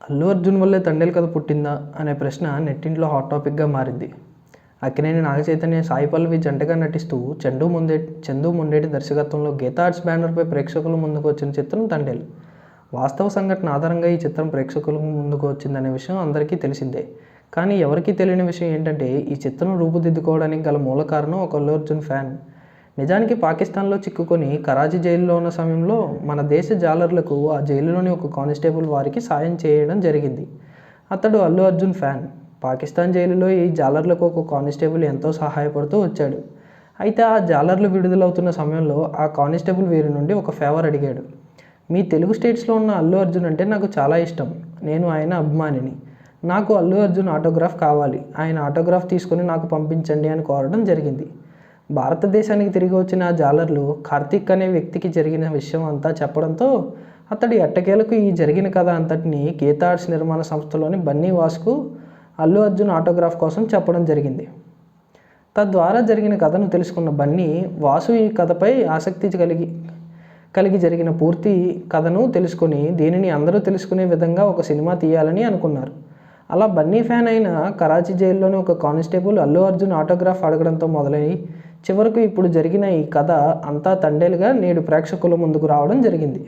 అల్లు అర్జున్ వల్లే తండేల్ కథ పుట్టిందా అనే ప్రశ్న నెట్టింట్లో హాట్ టాపిక్గా మారింది. అక్కినేని నాగచైతన్య సాయి పల్లవి జంటగా నటిస్తూ చందు ముందే చందు ముండేటి దర్శకత్వంలో గీతా ఆర్ట్స్ బ్యానర్పై ప్రేక్షకుల ముందుకు వచ్చిన చిత్రం తండేల్. వాస్తవ సంఘటన ఆధారంగా ఈ చిత్రం ప్రేక్షకుల ముందుకు వచ్చిందనే విషయం అందరికీ తెలిసిందే. కానీ ఎవరికీ తెలియని విషయం ఏంటంటే ఈ చిత్రం రూపుదిద్దుకోవడానికి గల మూల కారణం ఒక అల్లు అర్జున్ ఫ్యాన్. నిజానికి పాకిస్తాన్లో చిక్కుకొని కరాచీ జైలులో ఉన్న సమయంలో మన దేశ జాలర్లకు ఆ జైలులోని ఒక కానిస్టేబుల్ వారికి సాయం చేయడం జరిగింది. అతడు అల్లు అర్జున్ ఫ్యాన్. పాకిస్తాన్ జైలులో ఈ జాలర్లకు ఒక కానిస్టేబుల్ ఎంతో సహాయపడుతూ వచ్చాడు. అయితే ఆ జాలర్లు విడుదలవుతున్న సమయంలో ఆ కానిస్టేబుల్ వీరి నుండి ఒక ఫేవర్ అడిగాడు. మీ తెలుగు స్టేట్స్లో ఉన్న అల్లు అర్జున్ అంటే నాకు చాలా ఇష్టం. నేను ఆయన అభిమానిని. నాకు అల్లు అర్జున్ ఆటోగ్రాఫ్ కావాలి. ఆయన ఆటోగ్రాఫ్ తీసుకొని నాకు పంపించండి అని కోరడం జరిగింది. భారతదేశానికి తిరిగి వచ్చిన జాలర్లు కార్తీక్ అనే వ్యక్తికి జరిగిన విషయం అంతా చెప్పడంతో అతడి ఎట్టకేలకు ఈ జరిగిన కథ అంతటిని గీతా ఆర్ట్స్ నిర్మాణ సంస్థలోని బన్నీ వాస్కు అల్లు అర్జున్ ఆటోగ్రాఫ్ కోసం చెప్పడం జరిగింది. తద్వారా జరిగిన కథను తెలుసుకున్న బన్నీ వాసు ఈ కథపై ఆసక్తి కలిగి కలిగి జరిగిన పూర్తి కథను తెలుసుకొని దీనిని అందరూ తెలుసుకునే విధంగా ఒక సినిమా తీయాలని అనుకున్నారు. అలా బన్నీ ఫ్యాన్ అయిన కరాచీ జైల్లోని ఒక కానిస్టేబుల్ అల్లు అర్జున్ ఆటోగ్రాఫ్ అడగడంతో మొదలై చివరకు ఇప్పుడు జరిగిన ఈ కథ అంతా తండేలుగా నేడు ప్రేక్షకుల ముందుకు రావడం జరిగింది.